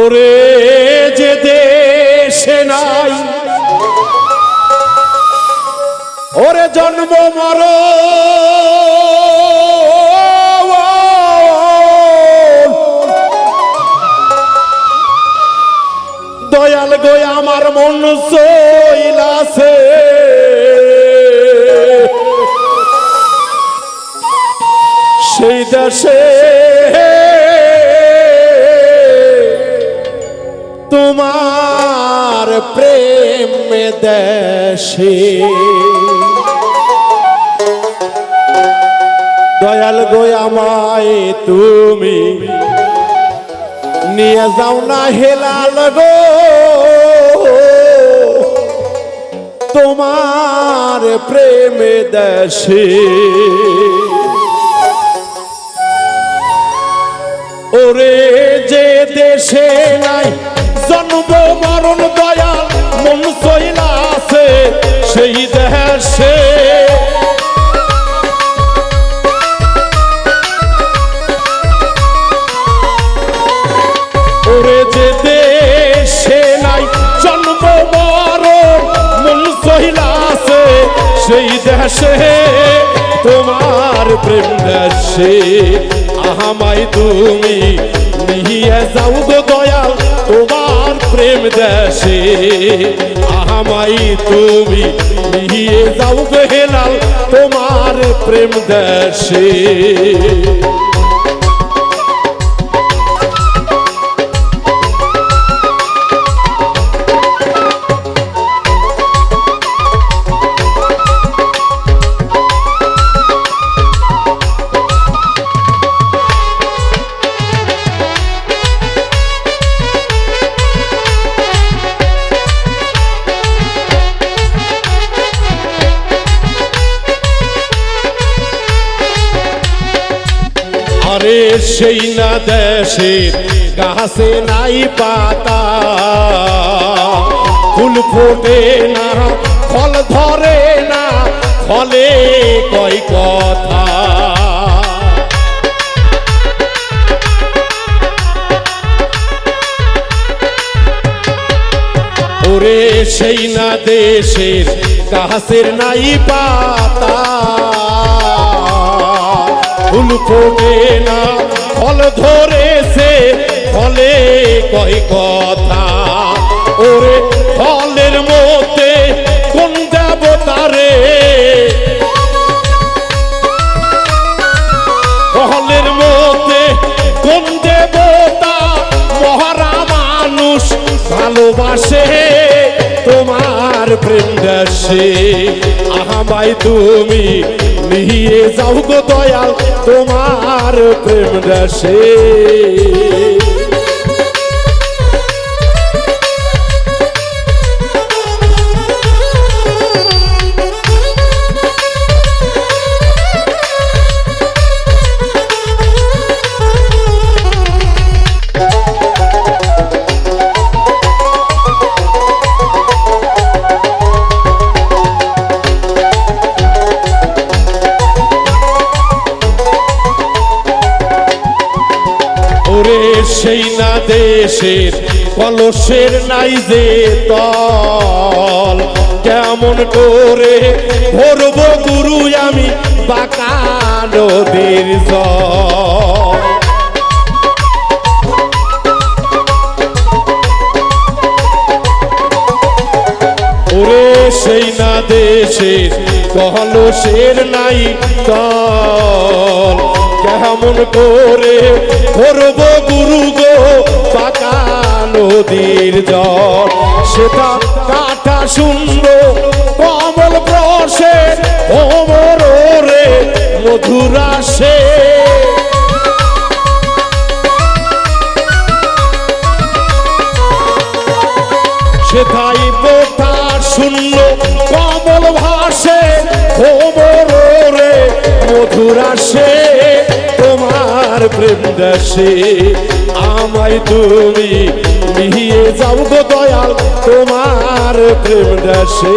ওরে যে দেশে নাই। ওরে জন্ম মর। দয়াল গো আমার মন সইলাছে সেই দেশে তোমার প্রেম দেশে। দয়াল গো আমায় তুমি নিয়ে যাও না হেলাল গো। তোমার প্রেম দেশে। ওরে যে দেশে নাই জন্ম, মরণ দয়াল মন আছে, সেই দেশে। ওরে যে দেশে নাই জন্ম, মরণ, মন সইলা আছে, সেই দেশে। তোমার প্রেম দেশে আহামাই তুমি, নিয়ে যাও গো প্রেম দেশে। আহামাই তুমি নিয়ে যাও বেহেলাল হেলাল তোমার প্রেম দেশে। আরে সেই না দেশের, গাছে নাই পাতা। ফুল ফোটে না, ফল ধরে না, ফলে কয় কথা। ওরে সেই না দেশের, গাছের নাই পাতা। ফোটে না। ফল ধরেছে, ফলে কয় কথা। ওরে ফলের মধ্যে কোন দেবতারে ফলের মধ্যে কোন দেবতা মহারা মানুষ ভালোবাসে, তোমার প্রেম আহামাই তুমি নিয়ে যাও গো দয়াল তোমার প্রেম দেশে সেই না দেশের, কলসের নাই যে তল। কেমন করে ভরব গুরু আমি বাঁকা নদীর জল। ওরে সেই না দেশের, কলসের নাই তল। কেমন করে করব গুরু গো পাকা নদীর জল। সেটা কাটা শূন্য কমল প্রসে ওমর রে মধুরাসে সেটাই পোতার শূন্য কমল ভাসে, কোমর রে মধুর আসে। তোমার প্রেম দেশে আমায় তুমি নিয়ে যাও গো দয়াল তোমার প্রেম দেশে।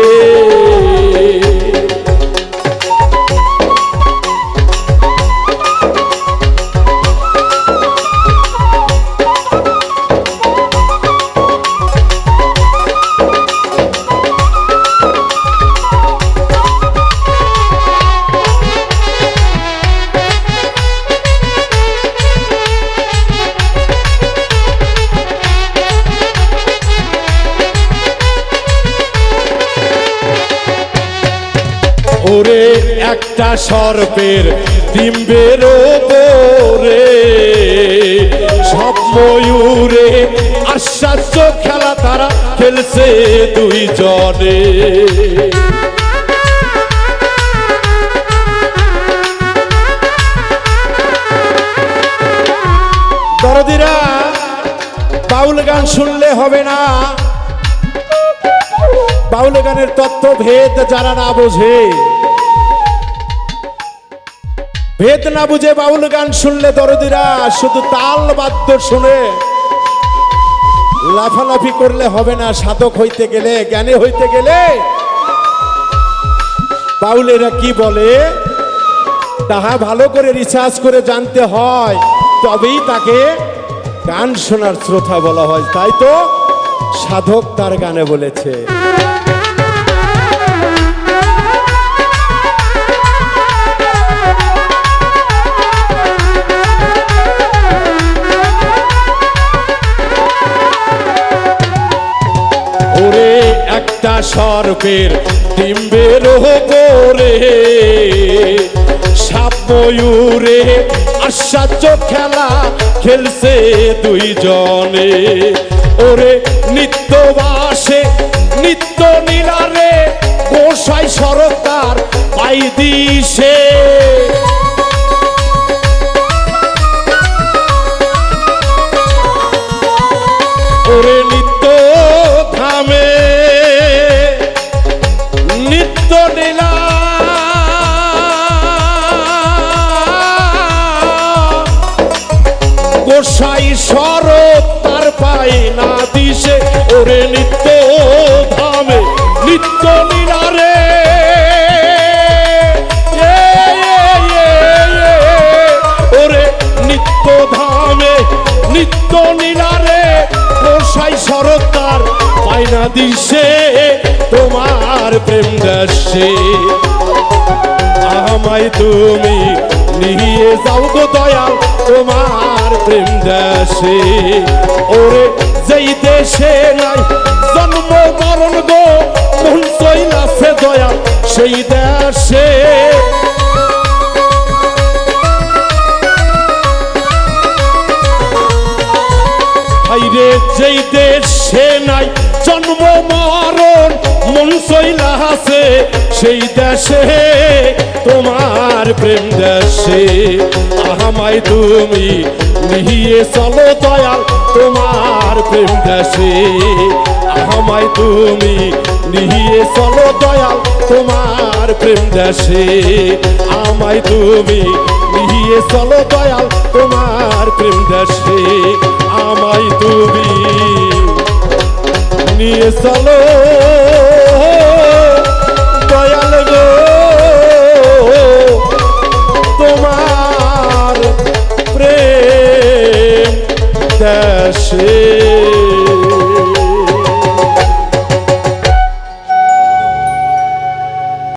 ওরে একটা সর্পের ডিম্বের ওপরে সব ময়ূরে আশ্চর্য খেলা তারা খেলছে দুইজনে। দরদিরা, বাউল গান শুনলে হবে না। বাউল গানের তত্ত্ব ভেদ যারা না বোঝে। ভেদ না বুঝে বাউল গান শুনলে দরদিরা, শুধু তাল বাদ্য শুনে। লাফালাফি করলে হবে না, সাধক হইতে গেলে, জ্ঞানী হইতে গেলে। বাউলেরা কি বলে? তাহা ভালো করে রিসার্চ করে জানতে হয়, তবেই তাকে গান শোনার শ্রোতা বলা হয়। তাই তো সাধক তার গানে বলেছে। সর্পের ডিম্বের ওপরে সাপ ময়ূরে আশ্চর্য খেলা খেলছে দুইজনে। ওরে নিত্য বাসে, নিত্য নীলারে গোসাই সরকার পাই দিছে। গোসাই শরৎ তার পাই না দিছে ওরে নিত্য ধামে নিত্য এ, ওরে নিত্য ধামে নিত্য নীলারে গোসাই সরকার পাইনা দিছে তোমার প্রেম দেশে আমায় তুমি নিয়ে যাও গো দয়াল, তোমার প্রেম দেশে। ওরে, যেই দেশে নাই জন্ম, মরণ গো, মন চইলাছে দয়াল, সেই দেশে। হাইরে যেই দেশে নাই, জন্ম মরণ মন শৈলা হাসে সেই দেশে তোমার প্রেম দেশে। আহামাই তুমি নিয়ে চলো দয়াল, তোমার প্রেম দেশে। আহামাই তুমি নিয়ে চলো দয়াল, তোমার প্রেম দেশে। আমায় তুমি নিয়ে চলো দয়াল, তোমার প্রেম দেশে। আমায় তুমি নিয়ে চলো।